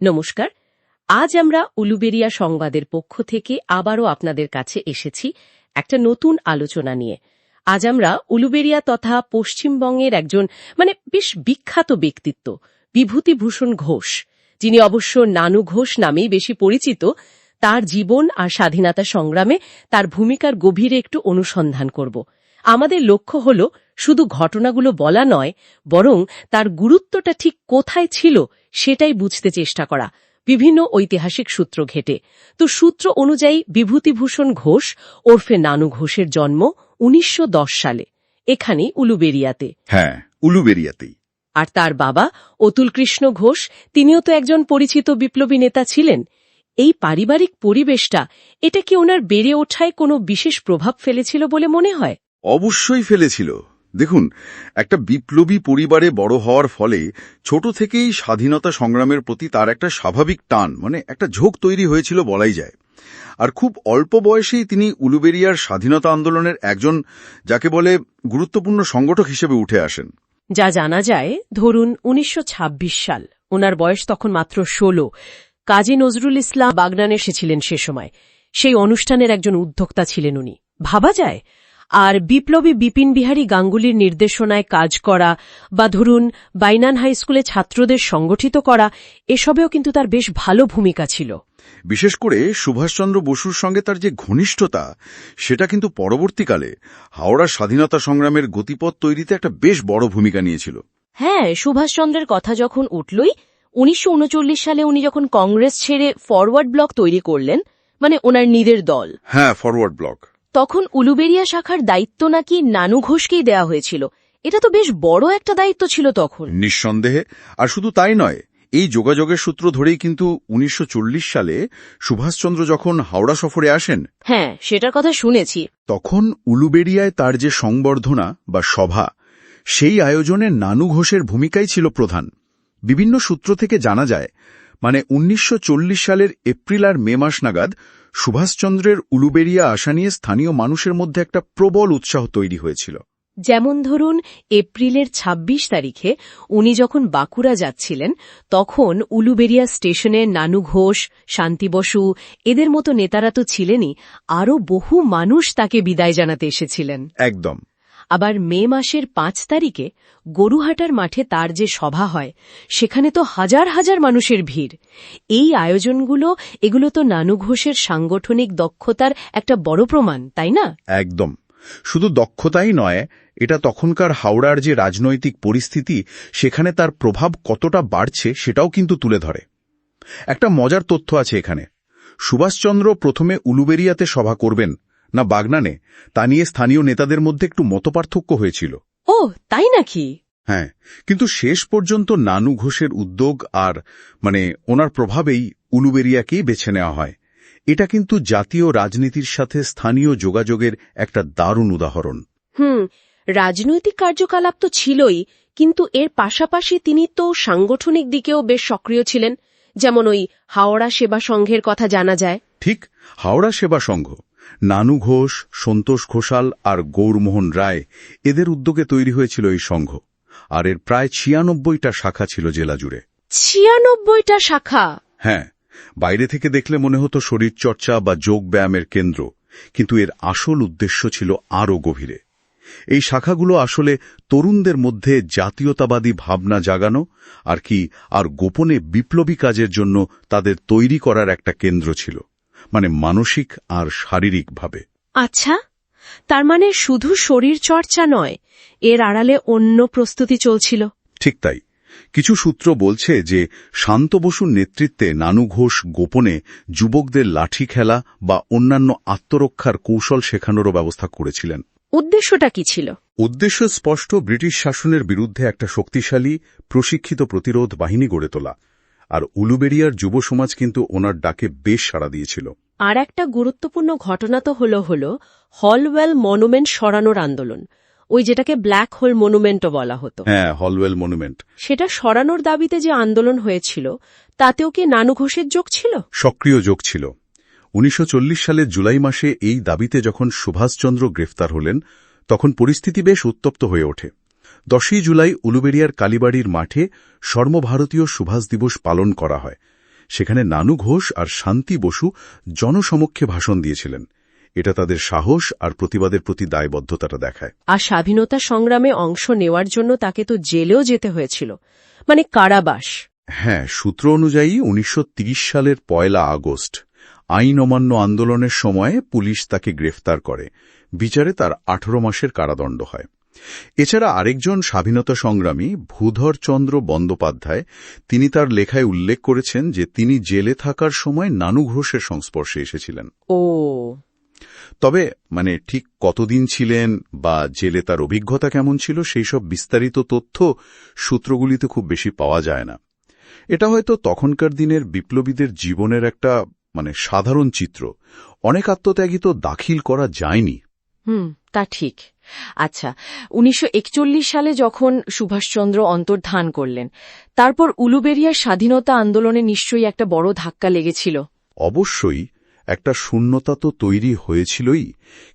নমস্কার, আজ আমরা উলুবেরিয়া সংবাদের পক্ষ থেকে আবারও আপনাদের কাছে এসেছি একটা নতুন আলোচনা নিয়ে। আজ আমরা উলুবেরিয়া তথা পশ্চিমবঙ্গের একজন মানে বেশ বিখ্যাত ব্যক্তিত্ব, বিভূতিভূষণ ঘোষ, যিনি অবশ্য নানু ঘোষ নামেই বেশি পরিচিত, তার জীবন আর স্বাধীনতা সংগ্রামে তার ভূমিকার গভীরে একটু অনুসন্ধান করব। আমাদের লক্ষ্য হল শুধু ঘটনাগুলো বলা নয় বরং তার গুরুত্বটা ঠিক কোথায় ছিল সেটাই বুঝতে চেষ্টা করা। বিভিন্ন ঐতিহাসিক সূত্র ঘেটে। তো সূত্র অনুযায়ী বিভূতিভূষণ ঘোষ ওরফে নানু ঘোষের জন্ম উনিশশো দশ সালে এখানে উলুবেরিয়াতে। হ্যাঁ উলুবেরিয়াতেই। আর তার বাবা অতুল কৃষ্ণ ঘোষ তিনিও তো একজন পরিচিত বিপ্লবী নেতা ছিলেন। এই পারিবারিক পরিবেশটা এটা কি ওনার বেড়ে ওঠায় কোনো বিশেষ প্রভাব ফেলেছিল বলে মনে হয়? অবশ্যই ফেলেছিল। দেখুন, একটা বিপ্লবী পরিবারে বড় হওয়ার ফলে ছোট থেকেই স্বাধীনতা সংগ্রামের প্রতি তার একটা স্বাভাবিক টান মানে একটা ঝোঁক তৈরি হয়েছিল বলাই যায়। আর খুব অল্প বয়সেই তিনি উলুবেরিয়ার স্বাধীনতা আন্দোলনের একজন, যাকে বলে গুরুত্বপূর্ণ সংগঠক হিসেবে উঠে আসেন। যা জানা যায়, ধরুন উনিশশো ছাব্বিশ সাল। ওনার বয়স তখন মাত্র ষোলো। কাজী নজরুল ইসলাম বাগনান এসেছিলেন সে সময়। সেই অনুষ্ঠানের একজন উদ্যোক্তা ছিলেন উনি। ভাবা যায় আর বিপ্লবী বিপিন বিহারী গাঙ্গুলির নির্দেশনায় কাজ করা বা ধরুন বাইনান হাই স্কুলে ছাত্রদের সংগঠিত করা এসবেও কিন্তু তার বেশ ভালো ভূমিকা ছিল। বিশেষ করে সুভাষচন্দ্র বসুর সঙ্গে তার যে ঘনিষ্ঠতা সেটা কিন্তু পরবর্তীকালে হাওড়া স্বাধীনতা সংগ্রামের গতিপথ তৈরিতে একটা বেশ বড় ভূমিকা নিয়েছিল। হ্যাঁ সুভাষচন্দ্রের কথা যখন উঠলই উনিশশো উনচল্লিশ সালে উনি যখন কংগ্রেস ছেড়ে ফরওয়ার্ড ব্লক তৈরি করলেন মানে ওনার নিজের দল। হ্যাঁ ফরওয়ার্ড ব্লক। তখন উলুবেরিয়া শাখার দায়িত্ব নাকি নানু ঘোষকেই দেওয়া হয়েছিল। এটা তো বেশ বড় একটা দায়িত্ব ছিল তখন। নিঃসন্দেহে আর শুধু তাই নয় এই যোগাযোগের সূত্র ধরেই কিন্তু উনিশশো সালে সুভাষচন্দ্র যখন হাওড়া সফরে আসেন হ্যাঁ সেটার কথা শুনেছি। তখন উলুবেরিয়ায় তার যে সংবর্ধনা বা সভা সেই আয়োজনে নানু ঘোষের ভূমিকাই ছিল প্রধান। বিভিন্ন সূত্র থেকে জানা যায় মানে উনিশশো চল্লিশ সালের এপ্রিল আর মে মাস নাগাদ সুভাষচন্দ্রের উলুবেরিয়া আসা নিয়ে স্থানীয় মানুষের মধ্যে একটা প্রবল উৎসাহ তৈরি হয়েছিল। যেমন ধরুন এপ্রিলের ২৬ তারিখে উনি যখন বাঁকুড়া যাচ্ছিলেন তখন উলুবেরিয়া স্টেশনে নানু ঘোষ শান্তি বসু এদের মতো নেতারা তো ছিলেনই আরও বহু মানুষ তাকে বিদায় জানাতে এসেছিলেন। একদম। আবার মে মাসের পাঁচ তারিখে গরুহাটার মাঠে তার যে সভা হয়, সেখানে তো হাজার হাজার মানুষের ভিড়। এই আয়োজনগুলো, এগুলো তো নানু ঘোষের সাংগঠনিক দক্ষতার একটা বড় প্রমাণ, তাই না? একদম। শুধু দক্ষতাই নয়, এটা তখনকার হাওড়ার যে রাজনৈতিক পরিস্থিতি, সেখানে তার প্রভাব কতটা বাড়ছে সেটাও কিন্তু তুলে ধরে। একটা মজার তথ্য আছে এখানে। সুভাষচন্দ্র প্রথমে উলুবেরিয়াতে সভা করবেন না বাগনানে তা নিয়ে স্থানীয় নেতাদের মধ্যে একটু মতপার্থক্য হয়েছিল। ও তাই নাকি? হ্যাঁ কিন্তু শেষ পর্যন্ত নানু ঘোষের উদ্যোগ আর মানে ওনার প্রভাবেই উলুবেরিয়াকেই বেছে নেওয়া হয়। এটা কিন্তু জাতীয় রাজনীতির সাথে স্থানীয় যোগাযোগের একটা দারুণ উদাহরণ। হুম রাজনৈতিক কার্যকলাপ তো ছিলই কিন্তু এর পাশাপাশি তিনি তো সাংগঠনিক দিকেও বেশ সক্রিয় ছিলেন যেমন ওই হাওড়া সেবা সংঘের কথা জানা যায়। ঠিক হাওড়া সেবা সংঘ। নানু ঘোষ সন্তোষ ঘোষাল আর গৌরমোহন রায় এদের উদ্যোগে তৈরি হয়েছিল এই সংঘ। আর এর প্রায় ছিয়ানব্বইটা শাখা ছিল জেলা জুড়ে। ছিয়ানব্বইটা শাখা? হ্যাঁ বাইরে থেকে দেখলে মনে হতো শরীরচর্চা বা যোগ ব্যায়ামের কেন্দ্র কিন্তু এর আসল উদ্দেশ্য ছিল আরও গভীরে। এই শাখাগুলো আসলে তরুণদের মধ্যে জাতীয়তাবাদী ভাবনা জাগানো আর কি আর গোপনে বিপ্লবী কাজের জন্য তাদের তৈরি করার একটা কেন্দ্র ছিল। মানে মানসিক আর শারীরিকভাবে। আচ্ছা তার মানে শুধু শরীর চর্চা নয় এর আড়ালে অন্য প্রস্তুতি চলছিল। ঠিক তাই। কিছু সূত্র বলছে যে শান্ত বসুর নেতৃত্বে নানু ঘোষ গোপনে যুবকদের লাঠি খেলা বা অন্যান্য আত্মরক্ষার কৌশল শেখানোরও ব্যবস্থা করেছিলেন। উদ্দেশ্যটা কি ছিল? উদ্দেশ্য স্পষ্ট ব্রিটিশ শাসনের বিরুদ্ধে একটা শক্তিশালী প্রশিক্ষিত প্রতিরোধ বাহিনী গড়ে তোলা। আর উলুবেরিয়ার যুব সমাজ কিন্তু ওনার ডাকে বেশ সাড়া দিয়েছিল। আর একটা গুরুত্বপূর্ণ ঘটনা তো হল হল হলওয়েল মনুমেন্ট সরানোর আন্দোলন। ওই যেটাকে ব্ল্যাক হোল মনুমেন্টও বলা হতো। হ্যাঁ হলওয়েল মনুমেন্ট। সেটা সরানোর দাবিতে যে আন্দোলন হয়েছিল তাতেও কি নানু ঘোষের যোগ ছিল? সক্রিয় যোগ ছিল। উনিশশো চল্লিশ সালের জুলাই মাসে এই দাবিতে যখন সুভাষচন্দ্র গ্রেফতার হলেন তখন পরিস্থিতি বেশ উত্তপ্ত হয়ে ওঠে। দশই জুলাই উলুবেরিয়ার কালীবাড়ির মাঠে সর্বভারতীয় সুভাষ দিবস পালন করা হয়। সেখানে নানু ঘোষ আর শান্তি বসু জনসমক্ষে ভাষণ দিয়েছিলেন। এটা তাদের সাহস আর প্রতিবাদের প্রতি দায়বদ্ধতাটা দেখায়। আর স্বাধীনতা সংগ্রামে অংশ নেওয়ার জন্য তাকে তো জেলেও যেতে হয়েছিল। মানে কারাবাস। হ্যাঁ সূত্র অনুযায়ী উনিশশো সালের পয়লা আগস্ট আইন অমান্য আন্দোলনের সময়ে পুলিশ তাকে গ্রেফতার করে। বিচারে তার আঠারো মাসের কারাদণ্ড হয়। এছাড়া আরেকজন স্বাধীনতা সংগ্রামী ভূধর চন্দ্র বন্দ্যোপাধ্যায় তিনি তার লেখায় উল্লেখ করেছেন যে তিনি জেলে থাকার সময় নানু ঘোষের সংস্পর্শে এসেছিলেন। ও। তবে মানে ঠিক কতদিন ছিলেন বা জেলে তার অভিজ্ঞতা কেমন ছিল সেই সব বিস্তারিত তথ্য সূত্রগুলিতে খুব বেশি পাওয়া যায় না। এটা হয়তো তখনকার দিনের বিপ্লবীদের জীবনের একটা মানে সাধারণ চিত্র। অনেক আত্মত্যাগী তো দাখিল করা যায়নি। হুম, তা ঠিক। আচ্ছা উনিশশো একচল্লিশ সালে যখন সুভাষচন্দ্র অন্তর্ধান করলেন, তারপর উলুবেরিয়ার স্বাধীনতা আন্দোলনে নিশ্চয়ই একটা বড় ধাক্কা লেগেছিল। অবশ্যই একটা শূন্যতা তো তৈরি হয়েছিলই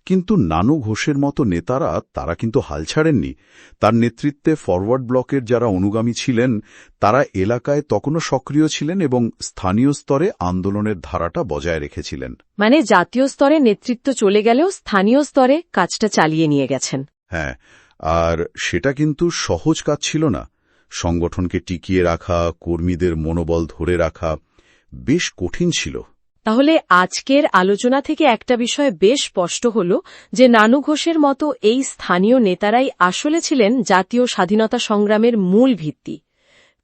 কিন্তু নানু ঘোষের মতো নেতারা তারা কিন্তু হাল ছাড়েননি। তার নেতৃত্বে ফরওয়ার্ড ব্লকের যারা অনুগামী ছিলেন তারা এলাকায় তখনও সক্রিয় ছিলেন এবং স্থানীয় স্তরে আন্দোলনের ধারাটা বজায় রেখেছিলেন। মানে জাতীয় স্তরে নেতৃত্ব চলে গেলেও স্থানীয় স্তরে কাজটা চালিয়ে নিয়ে গেছেন। হ্যাঁ আর সেটা কিন্তু সহজ কাজ ছিল না। সংগঠনকে টিকিয়ে রাখা কর্মীদের মনোবল ধরে রাখা বেশ কঠিন ছিল। তাহলে আজকের আলোচনা থেকে একটা বিষয় বেশ স্পষ্ট হল যে নানু ঘোষের মতো এই স্থানীয় নেতারাই আসলে ছিলেন জাতীয় স্বাধীনতা সংগ্রামের মূল ভিত্তি।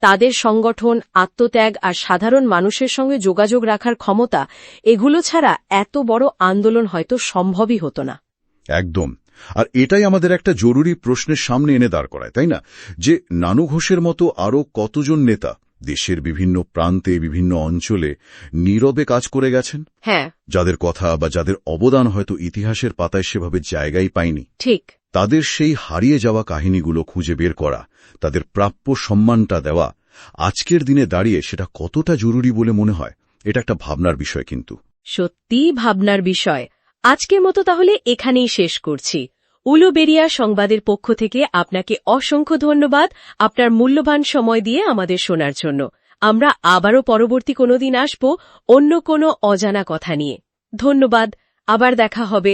তাদের সংগঠন, আত্মত্যাগ আর সাধারণ মানুষের সঙ্গে যোগাযোগ রাখার ক্ষমতা, এগুলো ছাড়া এত বড় আন্দোলন হয়তো সম্ভবই হতো না। একদম। আর এটাই আমাদের একটা জরুরি প্রশ্নের সামনে এনে দাঁড় করায়, তাই না? যে নানু ঘোষের মতো আরও কতজন নেতা দেশের বিভিন্ন প্রান্তে বিভিন্ন অঞ্চলে নীরবে কাজ করে গেছেন? হ্যাঁ। যাদের কথা বা যাদের অবদান হয়তো ইতিহাসের পাতায় সেভাবে জায়গাই পায়নি। ঠিক। তাদের সেই হারিয়ে যাওয়া কাহিনীগুলো খুঁজে বের করা তাদের প্রাপ্য সম্মানটা দেওয়া আজকের দিনে দাঁড়িয়ে সেটা কতটা জরুরি বলে মনে হয় এটা একটা ভাবনার বিষয় কিন্তু। সত্যি ভাবনার বিষয়। আজকের মতো তাহলে এখানেই শেষ করছি। উলুবেরিয়া সংবাদের পক্ষ থেকে আপনাকে অসংখ্য ধন্যবাদ আপনার মূল্যবান সময় দিয়ে আমাদের শোনার জন্য। আমরা আবারও পরবর্তী কোনো দিন আসব অন্য কোনো অজানা কথা নিয়ে। ধন্যবাদ, আবার দেখা হবে।